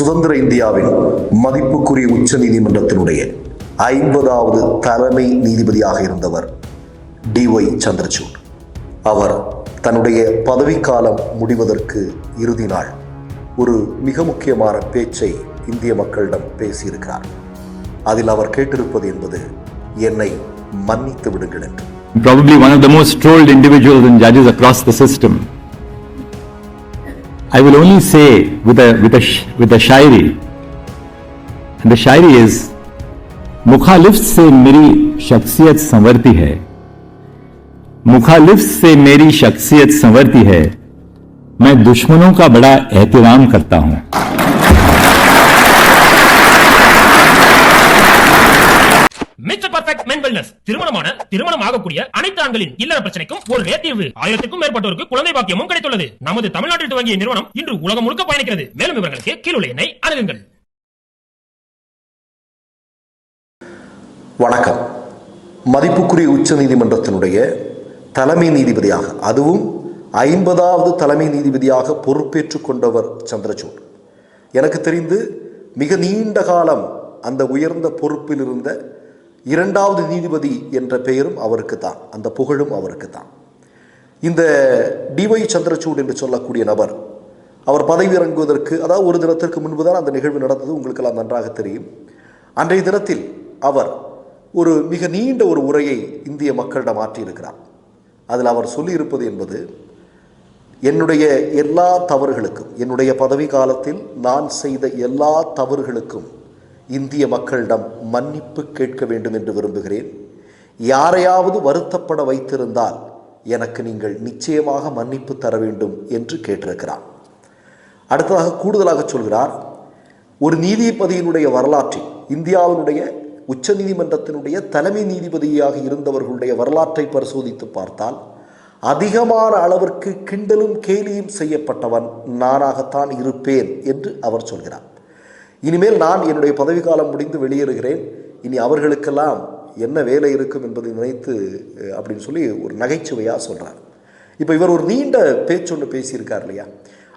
சுதந்திர இந்தியாவின் மதிப்புக்குரிய உச்ச நீதிமன்றத்தினுடைய ஐம்பதாவது தலைமை நீதிபதியாக இருந்தவர் டிஒய் சந்திரசூட். அவர் தன்னுடைய பதவிக்காலம் முடிவதற்கு இறுதி நாள் ஒரு மிக முக்கியமான பேச்சை இந்திய மக்களிடம் பேசியிருக்கிறார். அதில் அவர் கேட்டிருப்பது என்பது என்னை மன்னித்து விடுங்கள் என்று. Probably one of the most trolled individuals and judges across the system. I will only say with a with a with a shairi, and the shairi is मुखालिफ से मेरी शख्सियत संवरती है। मुखालिफ से मेरी शख्सियत संवरती है। मैं दुश्मनों का बड़ा एहतराम करता हूँ। பர்ஃபெக்ட் மென் வெல்னஸ் திருமணமான திருமணம் ஆகக்கூடிய அனைத்து ஆண்களின் இல்லற பிரச்சனைக்கும் ஒரு ஒரே தீர்வு. ஆயிரத்திற்கும் மேற்பட்டோருக்கு குழந்தை பாக்கியமும் கிடைத்துள்ளது. நமது தமிழ்நாட்டில் துவங்கிய நிறுவனம் இன்று உலகம் முழுக்க பயணிக்கிறது. மேலும் விவரங்களுக்கு கீழுள்ள எண்ணை அணுகுங்கள். வணக்கம். மதிப்புக்குரிய உச்ச நீதிமன்றத்தினுடைய தலைமை நீதிபதியாக அதுவும் ஐம்பதாவது தலைமை நீதிபதியாக பொறுப்பேற்றுக் கொண்டவர் சந்திரசூட். எனக்கு தெரிந்து மிக நீண்ட காலம் அந்த உயர்ந்த பொறுப்பில் இருந்த இரண்டாவது நீதிபதி என்ற பெயரும் அவருக்கு தான் அந்த புகழும் அவருக்கு தான் இந்த டிஒய் சந்திரசூட் என்று சொல்லக்கூடிய நபர் அவர் பதவி இறங்குவதற்கு அதாவது ஒரு தினத்திற்கு முன்பு தான் அந்த நிகழ்வு நடந்தது உங்களுக்கெல்லாம் நன்றாக தெரியும். அன்றைய தினத்தில் அவர் ஒரு மிக நீண்ட ஒரு உரையை இந்திய மக்களிடம் ஆற்றியிருக்கிறார். அதில் அவர் சொல்லியிருப்பது என்பது என்னுடைய எல்லா தவறுகளுக்கும் என்னுடைய பதவி காலத்தில் நான் செய்த எல்லா தவறுகளுக்கும் இந்திய மக்களிடம் மன்னிப்பு கேட்க வேண்டும் என்று விரும்புகிறேன். யாரையாவது வருத்தப்பட வைத்திருந்தால் எனக்கு நீங்கள் நிச்சயமாக மன்னிப்பு தர வேண்டும் என்று கேட்டிருக்கிறார். அடுத்ததாக கூடுதலாக சொல்கிறார் ஒரு நீதிபதியினுடைய வரலாற்றில் இந்தியாவினுடைய உச்ச நீதிமன்றத்தினுடைய தலைமை நீதிபதியாக இருந்தவர்களுடைய வரலாற்றை பரிசோதித்து பார்த்தால் அதிகமான அளவிற்கு கிண்டலும் கேலியும் செய்யப்பட்டவன் நானாகத்தான் இருப்பேன் என்று அவர் சொல்கிறார். இனிமேல் நான் என்னுடைய பதவிக்காலம் முடிந்து வெளியேறுகிறேன். இனி அவர்களுக்கெல்லாம் என்ன வேலை இருக்கும் என்பதை நினைத்து அப்படின்னு சொல்லி ஒரு நகைச்சுவையாக சொல்கிறார் இப்போ இவர் ஒரு நீண்ட பேச்சொன்று பேசியிருக்கார் இல்லையா?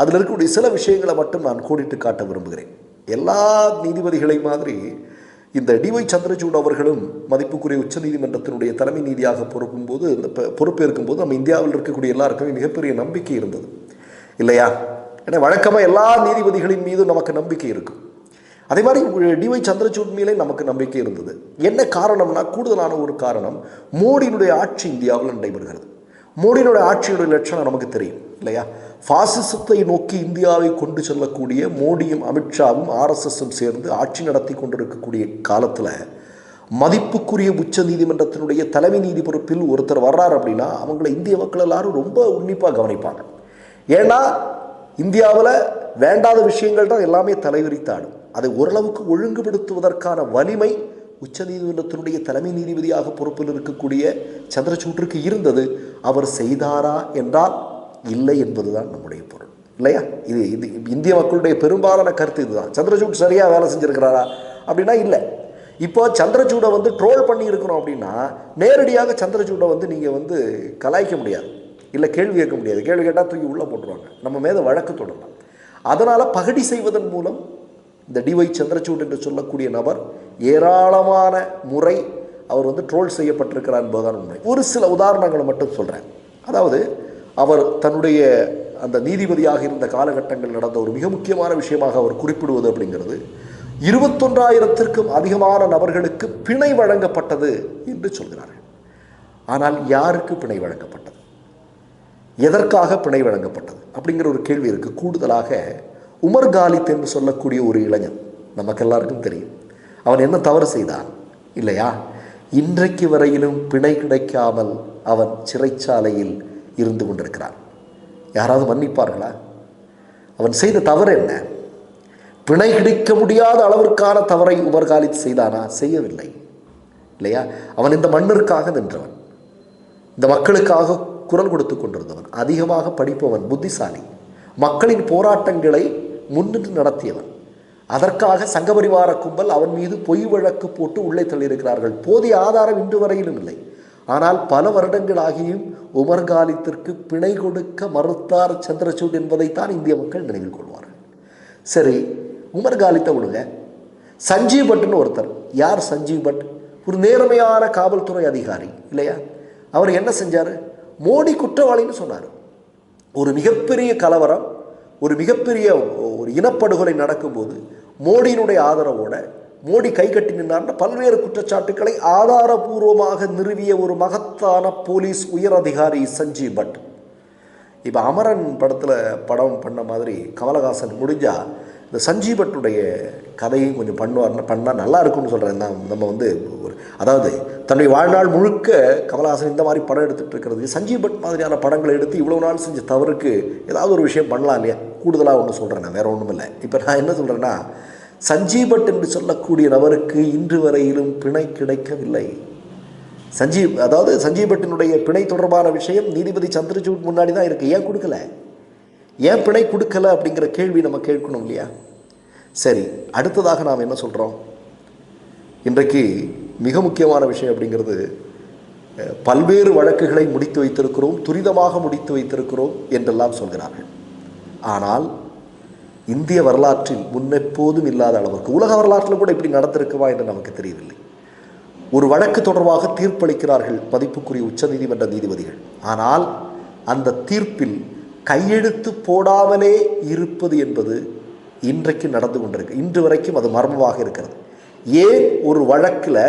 அதில் இருக்கக்கூடிய சில விஷயங்களை மட்டும் நான் கூடிட்டு காட்ட விரும்புகிறேன். எல்லா நீதிபதிகளை மாதிரி இந்த டிஒய் சந்திரசூட் அவர்களும் மதிப்புக்குரிய உச்சநீதிமன்றத்தினுடைய தலைமை நீதியாக பொறுப்பும் போது இந்த பொறுப்பேற்கும் போது நம்ம இந்தியாவில் இருக்கக்கூடிய எல்லாருக்குமே மிகப்பெரிய நம்பிக்கை இருந்தது. இல்லையா? ஏன்னா வழக்கமாக எல்லா நீதிபதிகளின் மீதும் நமக்கு நம்பிக்கை இருக்கும். அதே மாதிரி டிஒய் சந்திரசூட் மேலே நமக்கு நம்பிக்கை இருந்தது. என்ன காரணம்னா கூடுதலான ஒரு காரணம் மோடியினுடைய ஆட்சி இந்தியாவில் நடைபெறுகிறது. மோடியினுடைய ஆட்சியுடைய லட்சணம் நமக்கு தெரியும் இல்லையா? பாசிசத்தை நோக்கி இந்தியாவை கொண்டு செல்லக்கூடிய மோடியும் அமித்ஷாவும் ஆர்எஸ்எஸும் சேர்ந்து ஆட்சி நடத்தி கொண்டிருக்கக்கூடிய காலத்தில் மதிப்புக்குரிய உச்ச நீதிமன்றத்தினுடைய தலைமை நீதி பொறுப்பில் ஒருத்தர் வர்றார் அப்படின்னா அவங்கள இந்திய மக்கள் எல்லாரும் ரொம்ப உன்னிப்பாக கவனிப்பாங்க. ஏன்னா இந்தியாவில் வேண்டாத விஷயங்கள் தான் எல்லாமே தலைவிரித்தாடும் அதை ஓரளவுக்கு ஒழுங்குபடுத்துவதற்கான வலிமை உச்சநீதிமன்றத்தினுடைய தலைமை நீதிபதியாக பொறுப்பில் இருக்கக்கூடிய சந்திரசூட்டிற்கு இருந்தது. அவர் செய்தாரா என்றால் இல்லை என்பதுதான் நம்முடைய பொருள். இல்லையா? இது இது இந்திய மக்களுடைய பெரும்பாலான கருத்து இதுதான். சந்திரசூட் சரியாக வேலை செஞ்சுருக்கிறாரா அப்படின்னா இல்லை. இப்போ சந்திரசூடை வந்து ட்ரோல் பண்ணியிருக்கிறோம் அப்படின்னா நேரடியாக சந்திரசூடை வந்து நீங்கள் வந்து கலாய்க்க முடியாது. இல்லை கேள்வி கேட்க முடியாது. கேள்வி கேட்டால் தூக்கி உள்ளே போட்டுருவாங்க. நம்ம மேலே வழக்கு தொடரலாம். அதனால் பகடி செய்வதன் மூலம் இந்த டிஒய் சந்திரசூட் என்று சொல்லக்கூடிய நபர் ஏராளமான முறை அவர் வந்து ட்ரோல் செய்யப்பட்டிருக்கிறார் என்பதுதான் உண்மை. ஒரு சில உதாரணங்களை மட்டும் சொல்கிறேன் அதாவது அவர் தன்னுடைய அந்த நீதிபதியாக இருந்த காலகட்டங்கள் நடந்த ஒரு மிக முக்கியமான விஷயமாக அவர் குறிப்பிடுவது அப்படிங்கிறது. இருபத்தொன்றாயிரத்திற்கும் அதிகமான நபர்களுக்கு பிணை வழங்கப்பட்டது என்று சொல்கிறார்கள். ஆனால் யாருக்கு பிணை வழங்கப்பட்டது? எதற்காக பிணை வழங்கப்பட்டது? அப்படிங்கிற ஒரு கேள்வி இருக்குது கூடுதலாக உமர் காலித் என்று சொல்லக்கூடிய ஒரு இளைஞன். நமக்கு எல்லாருக்கும் தெரியும். அவன் என்ன தவறு செய்தான்? இல்லையா? இன்றைக்கு வரையிலும் பிணை கிடைக்காமல் அவன் சிறைச்சாலையில் இருந்து கொண்டிருக்கிறான். யாராவது மன்னிப்பார்களா? அவன் செய்த தவறு என்ன? பிணை கிடைக்க முடியாத அளவிற்கான தவறை உமர் காலித் செய்தானா? செய்யவில்லை. இல்லையா? அவன் இந்த மண்ணிற்காக நின்றவன். இந்த மக்களுக்காக குரல் கொடுத்து கொண்டிருந்தவன். அதிகமாக படிப்பவன் புத்திசாலி. மக்களின் போராட்டங்களை முன்னின்று நடத்தியவன் அதற்காக சங்கபரிவார கும்பல் அவன் மீது பொய் வழக்கு போட்டு உள்ளே தள்ளியிருக்கிறார்கள். போதிய ஆதாரம் இன்று வரையிலும் இல்லை. ஆனால் பல வருடங்களாகியும் உமர் காலித்திற்கு பிணை கொடுக்க மறுத்தார் சந்திரசூட் என்பதைத்தான் இந்திய மக்கள் நினைவில் கொள்வார்கள். சரி உமர் காலித்தை விடுங்க சஞ்சீவ் பட்னு ஒருத்தர். யார் சஞ்சீவ் பட்? ஒரு நேர்மையான காவல்துறை அதிகாரி இல்லையா? அவர் என்ன செஞ்சார்? மோடி குற்றவாளின்னு சொன்னார். ஒரு மிகப்பெரிய கலவரம் ஒரு மிகப்பெரிய ஒரு இனப்படுகொலை நடக்கும்போது மோடியினுடைய ஆதரவோட மோடி கை கட்டி நின்றார்னு பல்வேறு குற்றச்சாட்டுக்களை ஆதாரபூர்வமாக நிறுவிய ஒரு மகத்தான போலீஸ் உயர் அதிகாரி சஞ்சீவ் பட். இப்போ அமரன் படத்தில் படம் பண்ண மாதிரி கமலஹாசன் முடிஞ்சால் இந்த சஞ்சீவ் பட்டுடைய கதையும் கொஞ்சம் பண்ணுவார் பண்ணால் நல்லா இருக்கும்னு சொல்கிறேன் தான் நம்ம வந்து ஒரு அதாவது தன்னுடைய வாழ்நாள் முழுக்க கமலஹாசன் இந்த மாதிரி படம் எடுத்துகிட்டு இருக்கிறது சஞ்சீவ் பட் மாதிரியான படங்களை எடுத்து இவ்வளோ நாள் செஞ்ச தவறுக்கு ஏதாவது ஒரு விஷயம் பண்ணலாம் இல்லையா? கூடுதலாக ஒன்று சொல்கிறேன் நான் வேறு ஒன்றும் இல்லை இப்போ நான் என்ன சொல்கிறேன்னா சஞ்சீபட் என்று சொல்லக்கூடிய நபருக்கு இன்று வரையிலும் பிணை கிடைக்கவில்லை. சஞ்சீவ் அதாவது சஞ்சீபட்டினுடைய பிணை தொடர்பான விஷயம் நீதிபதி சந்திரசூட் முன்னாடி தான் இருக்குது ஏன் கொடுக்கல? ஏன் பிணை கொடுக்கல அப்படிங்கிற கேள்வி நம்ம கேட்கணும் இல்லையா? சரி அடுத்ததாக நாம் என்ன சொல்கிறோம் இன்றைக்கு மிக முக்கியமான விஷயம் அப்படிங்கிறது பல்வேறு வழக்குகளை முடித்து வைத்திருக்கிறோம் துரிதமாக முடித்து வைத்திருக்கிறோம் என்றெல்லாம் சொல்கிறார்கள். ஆனால் இந்திய வரலாற்றில் முன்னெப்போதும் இல்லாத அளவுக்கு உலக வரலாற்றில் கூட இப்படி நடந்திருக்குமா என்று நமக்கு தெரியவில்லை. ஒரு வழக்கு தொடர்பாக தீர்ப்பளிக்கிறார்கள் பதிப்புக்குரிய உச்சநீதிமன்ற நீதிபதிகள். ஆனால் அந்த தீர்ப்பில் கையெழுத்து போடாமலே இருப்பது என்பது இன்றைக்கு நடந்து கொண்டிருக்கு. இன்று வரைக்கும் அது மர்மமாக இருக்கிறது. ஏன் ஒரு வழக்கில்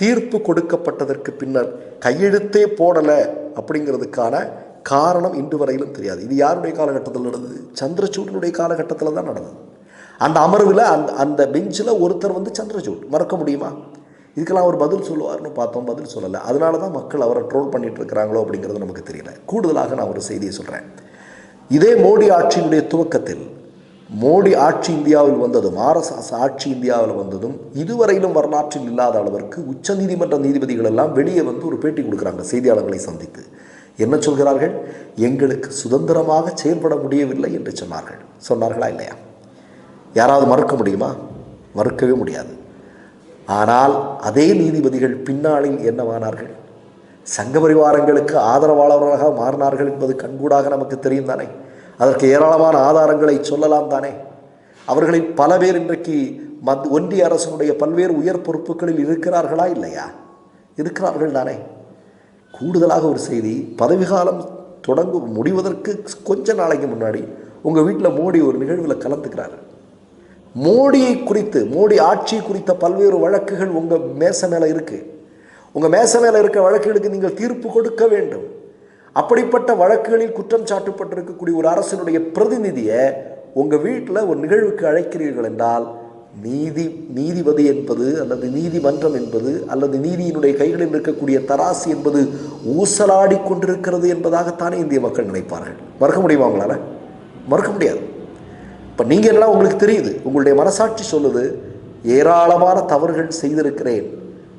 தீர்ப்பு கொடுக்கப்பட்டதற்கு பின்னர் கையெழுத்தே போடலை அப்படிங்கிறதுக்கான காரணம் இன்று வரையிலும் தெரியாது. இது யாருடைய காலகட்டத்தில் நடந்தது? சந்திரசூடனுடைய காலகட்டத்தில் தான் நடந்தது. அந்த அமர்வில் அந்த அந்த பெஞ்சில் ஒருத்தர் வந்து சந்திரசூட். மறக்க முடியுமா? இதுக்கெல்லாம் அவர் பதில் சொல்லுவார்னு பார்த்தோம் பதில் சொல்லலை. அதனால தான் மக்கள் அவரை ட்ரோல் பண்ணிட்டு இருக்கிறாங்களோ அப்படிங்கிறது நமக்கு தெரியல. கூடுதலாக நான் ஒரு செய்தியை சொல்கிறேன் இதே மோடி ஆட்சியினுடைய துவக்கத்தில் மோடி ஆட்சி இந்தியாவில் வந்ததும் ஆர்எஸ்எஸ் ஆட்சி இந்தியாவில் வந்ததும் இதுவரையிலும் வரலாற்றில் இல்லாத அளவிற்கு உச்சநீதிமன்ற நீதிபதிகள் எல்லாம் வெளியே வந்து ஒரு பேட்டி கொடுக்குறாங்க செய்தியாளர்களை சந்தித்து. என்ன சொல்கிறார்கள்? எங்களுக்கு சுதந்திரமாக செயல்பட முடியவில்லை என்று சொன்னார்கள். சொன்னார்களா இல்லையா? யாராவது மறுக்க முடியுமா? மறுக்கவே முடியாது. ஆனால் அதே நீதிபதிகள் பின்னாளில் என்னவானார்கள்? சங்க பரிவாரங்களுக்கு ஆதரவாளர்களாக மாறினார்கள் என்பது கண்கூடாக நமக்கு தெரியும் தானே? அதற்கு ஏராளமான ஆதாரங்களை சொல்லலாம் தானே? அவர்களில் பல பேர் இன்றைக்கு மத் ஒன்றிய அரசினுடைய பல்வேறு உயர் பொறுப்புகளில் இருக்கிறார்களா இல்லையா? இருக்கிறார்கள் தானே. கூடுதலாக ஒரு செய்தி பதவிகாலம் தொடங்கும் முடிவதற்கு கொஞ்ச நாளைக்கு முன்னாடி உங்கள் வீட்டில் மோடி ஒரு நிகழ்வில் கலந்துக்கிறாரு. மோடியை குறித்து மோடி ஆட்சி குறித்த பல்வேறு வழக்குகள் உங்கள் மேச மேலே இருக்குது உங்கள் மேச மேலே இருக்க வழக்குகளுக்கு நீங்கள் தீர்ப்பு கொடுக்க வேண்டும். அப்படிப்பட்ட வழக்குகளில் குற்றம் சாட்டப்பட்டிருக்கக்கூடிய ஒரு அரசினுடைய பிரதிநிதியை உங்கள் வீட்டில் ஒரு நிகழ்வுக்கு அழைக்கிறீர்கள் என்றால் நீதி நீதிபதி என்பது அல்லது நீதிமன்றம் என்பது அல்லது நீதியினுடைய கைகளில் இருக்கக்கூடிய தராசு என்பது ஊசலாடி கொண்டிருக்கிறது என்பதாகத்தானே இந்திய மக்கள் நினைப்பார்கள். மறக்க முடியுமா அவங்களால மறக்க முடியாது. இப்போ நீங்கள் எல்லாம் உங்களுக்கு தெரியுது? உங்களுடைய மனசாட்சி சொல்லுது ஏராளமான தவறுகள் செய்திருக்கிறேன்.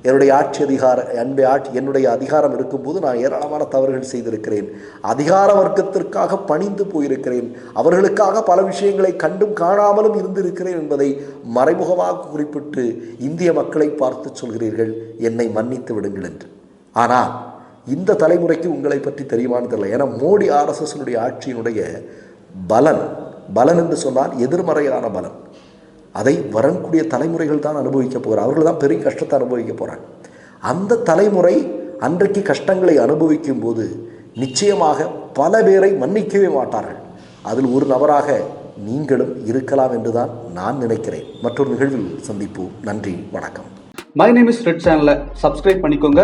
என்னுடைய ஆட்சி அதிகார அன்பை ஆட்சி என்னுடைய அதிகாரம் இருக்கும்போது நான் ஏராளமான தவறுகள் செய்திருக்கிறேன். அதிகார வர்க்கத்திற்காக பணிந்து போயிருக்கிறேன். அவர்களுக்காக பல விஷயங்களை கண்டும் காணாமலும் இருந்திருக்கிறேன் என்பதை மறைமுகமாக குறிப்பிட்டு இந்திய மக்களை பார்த்து சொல்கிறீர்கள். என்னை மன்னித்து விடுங்கள் என்று. ஆனால் இந்த தலைமுறைக்கு உங்களை பற்றி தெரியுமான்னு தெரியல ஏன்னா மோடி ஆர்எஸ்எஸ்னுடைய ஆட்சியினுடைய பலன் பலன் என்று சொன்னால் எதிர்மறையான பலன். அதை வரக்கூடிய தலைமுறைகள் தான் அனுபவிக்க போகிறார். அவர்கள் தான் பெரிய கஷ்டத்தை அனுபவிக்க போகிறாங்க அந்த தலைமுறை அன்றைக்கு கஷ்டங்களை அனுபவிக்கும் போது நிச்சயமாக பல பேரை மன்னிக்கவே மாட்டார்கள். அதில் ஒரு நபராக நீங்களும் இருக்கலாம் என்றுதான் நான் நினைக்கிறேன். மற்றொரு நிகழ்வில் சந்திப்போம். நன்றி வணக்கம். மை நேம் இஸ் ரெட் சேனலை சப்ஸ்கிரைப் பண்ணிக்கோங்க.